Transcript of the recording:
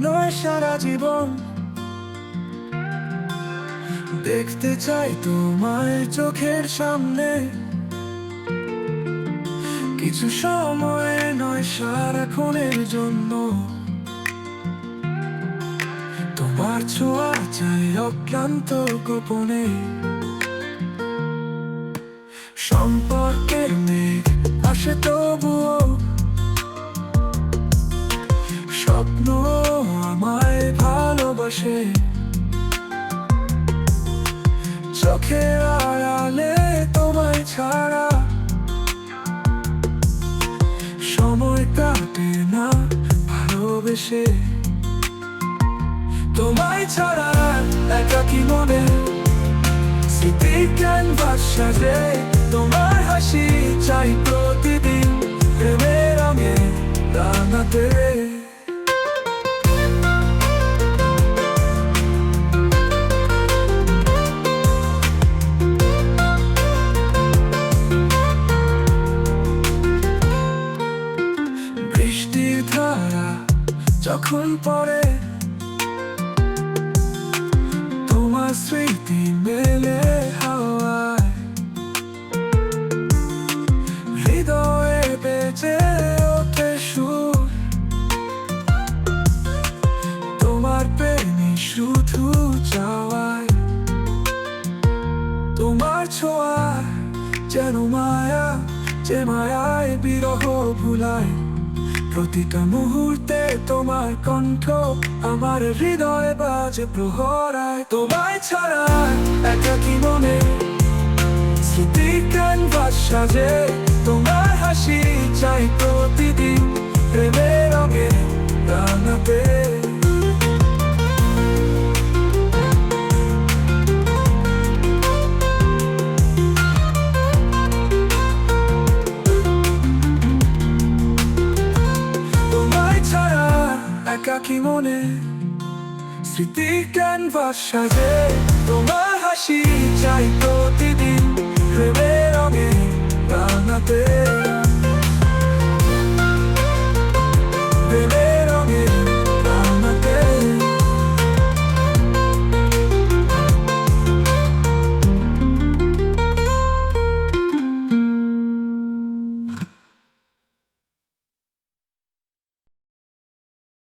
নয় দেখতে চাই তোমায় চোখের সামনে। কিছু সময় নয়, সারাক্ষণের জন্য। তোমার ছোঁয়া চাই অক্লান্ত গোপনে। সম্পর্কের মেঘ আমায় ভালোবাসে। চোখের আড়ালে তোমায় ছাড়া। সময় কাটে না ভালোবেসে। তোমায় ছাড়া একাকি মনে? স্মৃতি ক্যানভাস সাজে তোমার হাসি চাই প্রতিদিন। প্রেমের রঙে রাঙাতে। যখন পরে তোমার স্মৃতি মেলে হাওয়ায়। হৃদয়ে তোমার শুধু চাওয়ায়। তোমার ছোঁয়া যেন মায়া, যে মায়ায় বিরহ ভুলায়। প্রতিটা মুহূর্তে তোমার কণ্ঠ আমার হৃদয় বাজে প্রহরায়। তোমায় ছাড়া একাকি মনে? স্মৃতি ক্যানভাস সাজে, তোমার হাসি চাই প্রতিদিন। প্রেমের একাকি মনে স্মৃতি ক্যানভাস সাজে তোমার হাসি চাই প্রতিদিন প্রেমের